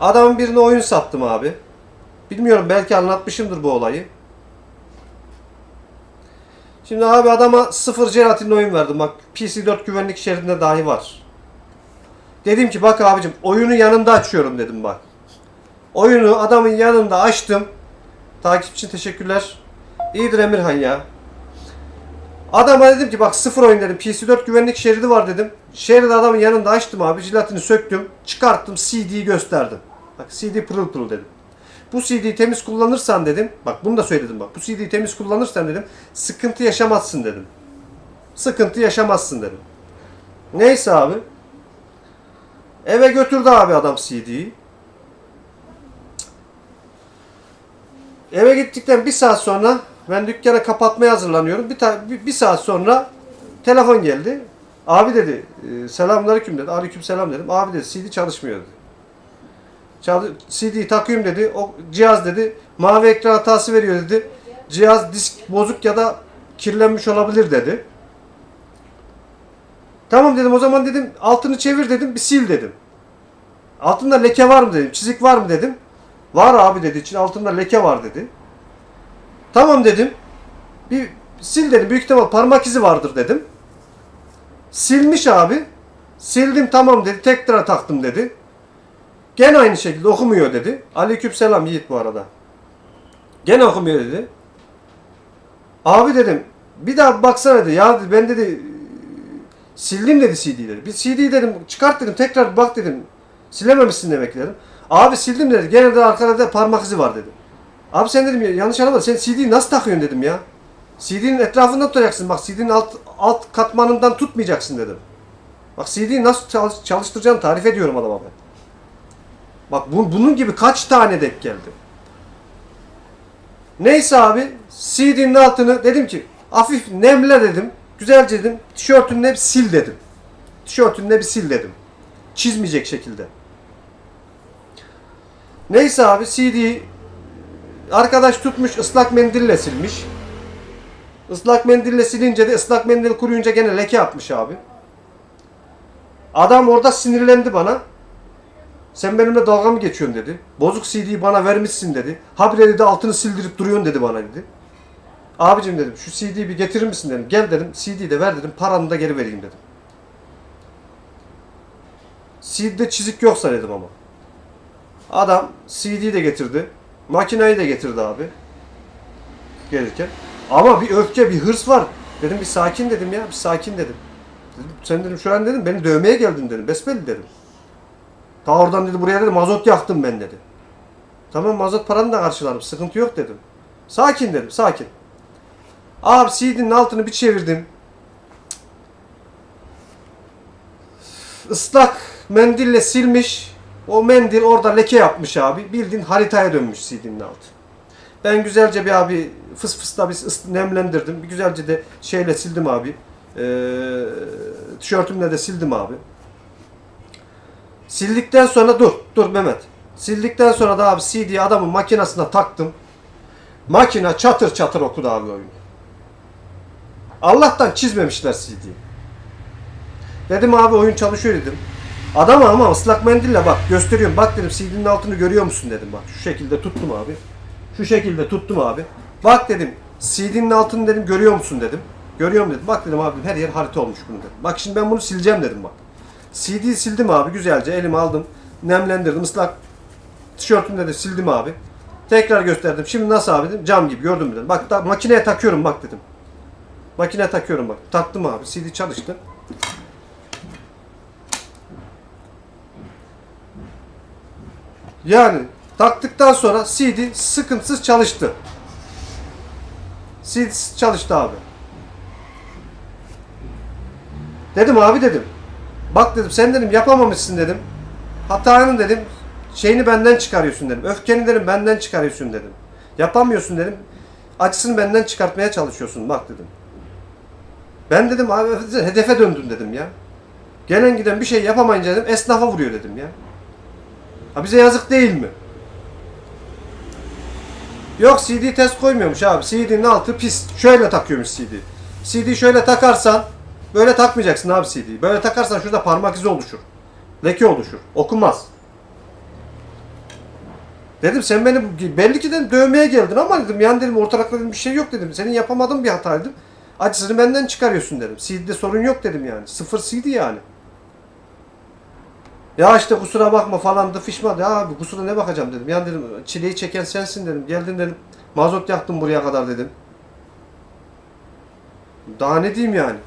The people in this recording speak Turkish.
Adamın birine oyun sattım abi. Bilmiyorum belki anlatmışımdır bu olayı. Şimdi abi adama sıfır jelatinli oyun verdim. Bak PC4 güvenlik şeridinde dahi var. Dedim ki bak abicim oyunu yanında açıyorum dedim bak. Oyunu adamın yanında açtım. Takip için teşekkürler. İyidir Emirhan ya. Adama dedim ki bak sıfır oyun dedim. PC4 güvenlik şeridi var dedim. Şeridi adamın yanında açtım abi. Jilatini söktüm. Çıkarttım. CD'yi gösterdim. Bak CD pırıl pırıl dedim. Bu CD'yi temiz kullanırsan dedim. Bak bunu da söyledim bak. Bu CD'yi temiz kullanırsan dedim. Sıkıntı yaşamazsın dedim. Sıkıntı yaşamazsın dedim. Neyse abi. Eve götürdü abi adam CD'yi. Eve gittikten bir saat sonra ben dükkanı kapatmaya hazırlanıyorum. Bir, bir, bir saat sonra telefon geldi. Abi dedi e, selamünaleyküm dedi. Aleyküm selam dedim. Abi dedi CD çalışmıyor dedi. CD'yi takıyorum dedi. O cihaz dedi mavi ekran hatası veriyor dedi. Cihaz disk bozuk ya da kirlenmiş olabilir dedi. Tamam dedim o zaman dedim altını çevir dedim bir sil dedim. Altında leke var mı dedim. Çizik var mı dedim. Var abi dedi. için altında leke var dedi. Tamam dedim. Bir sil dedim. Büyük ihtimal parmak izi vardır dedim. Silmiş abi. Sildim tamam dedi. Tekrar taktım dedi. Gene aynı şekilde okumuyor dedi. Aleykümselam Yiğit bu arada. Gene okumuyor dedi. Abi dedim. Bir daha baksana dedi. Ya ben dedi sildim dedi CD'leri. Bir CD dedim çıkart dedim tekrar bak dedim. Silememişsin demek dedim. Abi sildim dedi. Gene de arkada da parmak izi var dedi. Abi sen dedim ya, yanlış anlama sen CD'yi nasıl takıyorsun dedim ya. CD'nin etrafından tutacaksın. Bak CD'nin alt, alt katmanından tutmayacaksın dedim. Bak CD'yi nasıl çalış- çalıştıracağını tarif ediyorum adama ben. Bak bu, bunun gibi kaç tane denk geldi. Neyse abi CD'nin altını dedim ki hafif nemle dedim. Güzelce dedim. Tişörtünle bir sil dedim. Tişörtünle bir sil dedim. Çizmeyecek şekilde. Neyse abi CD'yi arkadaş tutmuş ıslak mendille silmiş. Islak mendille silince de ıslak mendil kuruyunca gene leke yapmış abi. Adam orada sinirlendi bana. Sen benimle dalga mı geçiyorsun dedi. Bozuk CD'yi bana vermişsin dedi. Habire dedi altını sildirip duruyorsun dedi bana dedi. Abicim dedim şu CD'yi bir getirir misin dedim. Gel dedim CD'yi de ver dedim paranı da geri vereyim dedim. CD'de çizik yoksa dedim ama. Adam CD'yi de getirdi. Makinayı da getirdi abi. Gelirken. Ama bir öfke, bir hırs var. Dedim bir sakin dedim ya, bir sakin dedim. dedim sen dedim şu an dedim beni dövmeye geldin dedim. Besbelli dedim. Ta oradan dedi buraya dedi mazot yaktım ben dedi. Tamam mazot paranı da karşılarım. Sıkıntı yok dedim. Sakin dedim, sakin. Abi CD'nin altını bir çevirdim. Islak mendille silmiş. O mendil orada leke yapmış abi. Bildiğin haritaya dönmüş CD'nin altı. Ben güzelce bir abi fıs fısla bir nemlendirdim. Bir güzelce de şeyle sildim abi. Ee, tişörtümle de sildim abi. Sildikten sonra dur, dur Mehmet. Sildikten sonra da abi CD'yi adamın makinesine taktım. Makine çatır çatır okudu abi oyunu. Allah'tan çizmemişler CD'yi. Dedim abi oyun çalışıyor dedim. Adama ama ıslak mendille bak gösteriyorum. Bak dedim CD'nin altını görüyor musun dedim bak. Şu şekilde tuttum abi. Şu şekilde tuttum abi. Bak dedim CD'nin altını dedim görüyor musun dedim. Görüyorum dedim. Bak dedim abi her yer harita olmuş bunun dedim. Bak şimdi ben bunu sileceğim dedim bak. CD'yi sildim abi güzelce elime aldım. Nemlendirdim ıslak tişörtümde de sildim abi. Tekrar gösterdim. Şimdi nasıl abi dedim. Cam gibi gördün mü dedim. Bak da makineye takıyorum bak dedim. Makineye takıyorum bak. Taktım abi. CD çalıştı. Yani taktıktan sonra CD sıkıntısız çalıştı. CD çalıştı abi. Dedim abi dedim. Bak dedim sen dedim yapamamışsın dedim. Hatanın dedim şeyini benden çıkarıyorsun dedim. Öfkeni dedim benden çıkarıyorsun dedim. Yapamıyorsun dedim. Acısını benden çıkartmaya çalışıyorsun bak dedim. Ben dedim abi hedefe döndün dedim ya. Gelen giden bir şey yapamayınca dedim esnafa vuruyor dedim ya. Ha bize yazık değil mi? Yok CD test koymuyormuş abi. CD'nin altı pis. Şöyle takıyormuş CD. CD şöyle takarsan böyle takmayacaksın abi CD. Böyle takarsan şurada parmak izi oluşur. Leke oluşur. Okunmaz. Dedim sen beni belli ki dedim dövmeye geldin ama dedim yani dedim ortalıkta dedim bir şey yok dedim. Senin yapamadığın bir hata dedim. Acısını benden çıkarıyorsun dedim. CD'de sorun yok dedim yani. Sıfır CD yani. Ya işte kusura bakma falan da fişmadı. Ya abi kusura ne bakacağım dedim. Yani dedim çileyi çeken sensin dedim. Geldin dedim. Mazot yaktın buraya kadar dedim. Daha ne diyeyim yani.